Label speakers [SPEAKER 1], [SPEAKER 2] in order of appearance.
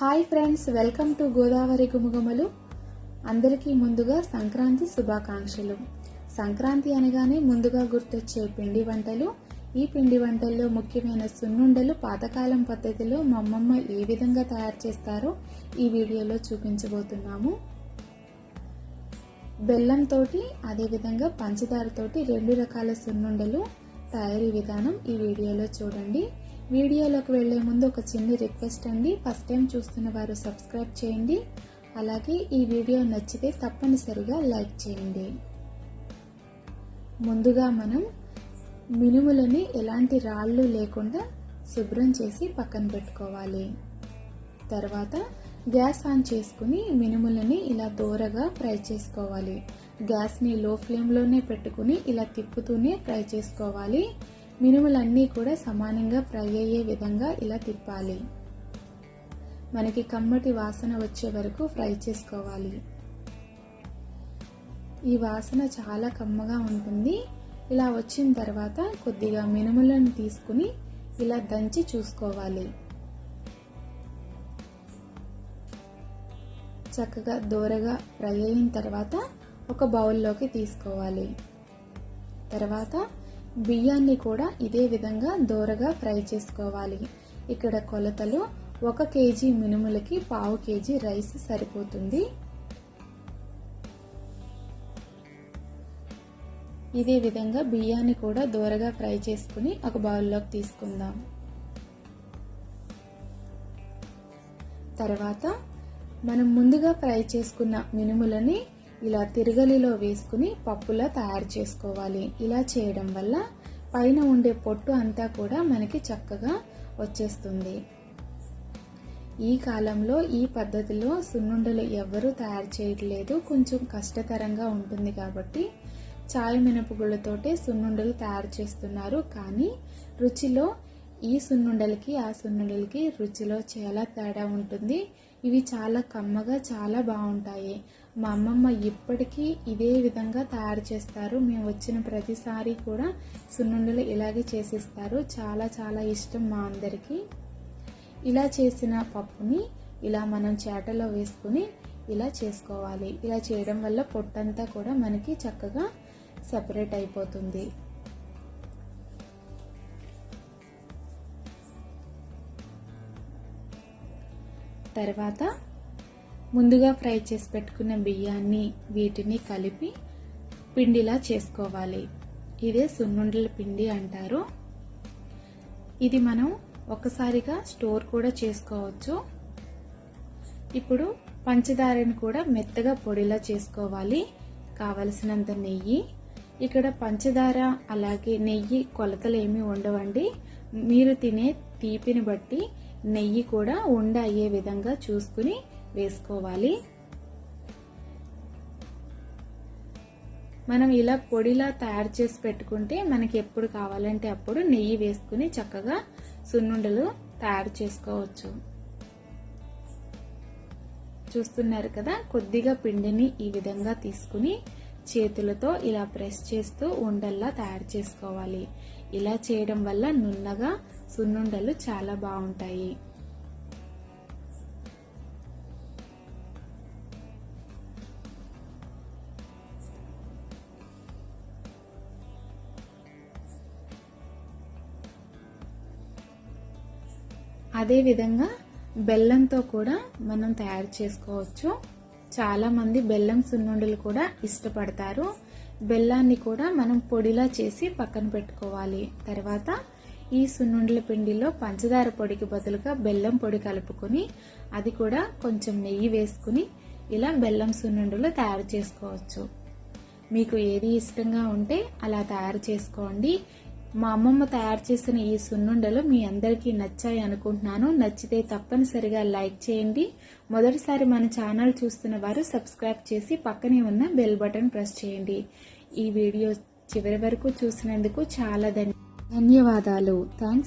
[SPEAKER 1] Hi friends welcome to Godavari గుమగుమలు. అందరికీ ముందుగా సంక్రాంతి శుభాకాంక్షలు. సంక్రాంతి అనగానే ముందుగా గుర్తొచ్చే పిండి వంటలు. ఈ పిండి వంటల్లో ముఖ్యమైన సున్నుండలు పాతకాలం పద్ధతిలో మా అమ్మమ్మ ఏ విధంగా తయారు చేస్తారో ఈ వీడియోలో చూపించబోతున్నాము. బెల్లంతో అదేవిధంగా పంచదారతోటి రెండు రకాల సున్నుండలు తయారీ విధానం ఈ వీడియోలో చూడండి. వీడియోలోకి వెళ్ళే ముందు ఒక చిన్న రిక్వెస్ట్ అండి. ఫస్ట్ టైం చూస్తున్న వారు సబ్స్క్రైబ్ చేయండి. అలాగే ఈ వీడియో నచ్చితే తప్పనిసరిగా లైక్ చేయండి. ముందుగా మనం మినుములని ఎలాంటి రాళ్ళు లేకుండా శుభ్రం చేసి పక్కన పెట్టుకోవాలి. తర్వాత గ్యాస్ ఆన్ చేసుకుని మినుములని ఇలా దూరగా ఫ్రై చేసుకోవాలి. గ్యాస్ని లో ఫ్లేమ్లోనే పెట్టుకుని ఇలా తిప్పుతూనే ఫ్రై చేసుకోవాలి. మినుములన్నీ కూడా సమానంగా ఫ్రై అయ్యే విధంగా ఇలా తిప్పాలి. మనకి కమ్మటి వాసన వచ్చే వరకు ఫ్రై చేసుకోవాలి. ఈ వాసన చాలా కమ్మగా ఉంటుంది. ఇలా వచ్చిన తర్వాత కొద్దిగా మినుములను తీసుకుని ఇలా దంచి చూసుకోవాలి. చక్కగా దూరగా ఫ్రై అయిన తర్వాత ఒక బౌల్లోకి తీసుకోవాలి. తర్వాత బియ్యాన్ని కూడా ఇదే విధంగా దోరగా ఫ్రై చేసుకోవాలి. ఇక్కడ కొలతలు ఒక కేజీ మినుములకి పావు కేజీ రైస్ సరిపోతుంది. ఇదే విధంగా బియ్యాన్ని కూడా దోరగా ఫ్రై చేసుకుని ఒక బౌల్లోకి తీసుకుందాం. తర్వాత మనం ముందుగా ఫ్రై చేసుకున్న మినుములని ఇలా తిరగలిలో వేసుకుని పప్పులా తయారు చేసుకోవాలి. ఇలా చేయడం వల్ల పైన ఉండే పొట్టు అంతా కూడా మనకి చక్కగా వచ్చేస్తుంది. ఈ కాలంలో ఈ పద్ధతిలో సున్నుండలు ఎవ్వరూ తయారు చేయట్లేదు. కొంచెం కష్టతరంగా ఉంటుంది కాబట్టి చాయ్ మినపగుళ్ళతోటే సున్నుండలు తయారు చేస్తున్నారు. కానీ రుచిలో ఈ సున్నుండలకి ఆ సున్నుండలకి రుచిలో చాలా తేడా ఉంటుంది. ఇవి చాలా కమ్మగా చాలా బాగుంటాయి. మా అమ్మమ్మ ఇప్పటికీ ఇదే విధంగా తయారు చేస్తారు. మేము వచ్చిన ప్రతిసారి కూడా సున్నుండలు ఇలాగే చేసిస్తారు. చాలా చాలా ఇష్టం మా అందరికీ. ఇలా చేసిన పప్పుని ఇలా మనం చేటలో వేసుకుని ఇలా చేసుకోవాలి. ఇలా చేయడం వల్ల పొట్టంతా కూడా మనకి చక్కగా సపరేట్ అయిపోతుంది. తర్వాత ముందుగా ఫ్రై చేసి పెట్టుకున్న బియ్యాన్ని వీటిని కలిపి పిండిలా చేసుకోవాలి. ఇదే సున్నుండల పిండి అంటారు. ఇది మనం ఒకసారిగా స్టోర్ కూడా చేసుకోవచ్చు. ఇప్పుడు పంచదారని కూడా మెత్తగా పొడిలా చేసుకోవాలి. కావలసినంత నెయ్యి. ఇక్కడ పంచదార అలాగే నెయ్యి కొలతలు ఏమీ ఉండవండి. మీరు తినే తీపిని బట్టి నెయ్యి కూడా ఉండ అయ్యే విధంగా చూసుకుని వేసుకోవాలి. మనం ఇలా పొడిలా తయారు చేసి పెట్టుకుంటే మనకి ఎప్పుడు కావాలంటే అప్పుడు నెయ్యి వేసుకుని చక్కగా సున్నుండలు తయారు చేసుకోవచ్చు. చూస్తున్నారు కదా కొద్దిగా పిండిని ఈ విధంగా తీసుకుని చేతులతో ఇలా ప్రెస్ చేస్తూ ఉండల్లా తయారు చేసుకోవాలి. ఇలా చేయడం వల్ల నున్నగా సున్నుండలు చాలా బాగుంటాయి. అదేవిధంగా బెల్లంతో కూడా మనం తయారు చేసుకోవచ్చు. చాలామంది బెల్లం సున్నుండలు కూడా ఇష్టపడతారు. బెల్లాన్ని కూడా మనం పొడిలా చేసి పక్కన పెట్టుకోవాలి. తర్వాత ఈ సున్నుండల పిండిలో పంచదార పొడికి బదులుగా బెల్లం పొడి కలుపుకొని అది కూడా కొంచెం నెయ్యి వేసుకుని ఇలా బెల్లం సున్నుండలు తయారు చేసుకోవచ్చు. మీకు ఏది ఇష్టంగా ఉంటే అలా తయారు చేసుకోండి. మా అమ్మమ్మ తయారు చేసిన ఈ సున్నుండలు మీ అందరికీ నచ్చాయి అనుకుంటున్నాను. నచ్చితే తప్పనిసరిగా లైక్ చేయండి. మొదటిసారి మన ఛానల్ చూస్తున్న వారు సబ్స్క్రైబ్ చేసి పక్కనే ఉన్న బెల్ బటన్ ప్రెస్ చేయండి. ఈ వీడియో చివరి వరకు చూసినందుకు చాలా ధన్యవాదాలు. థ్యాంక్స్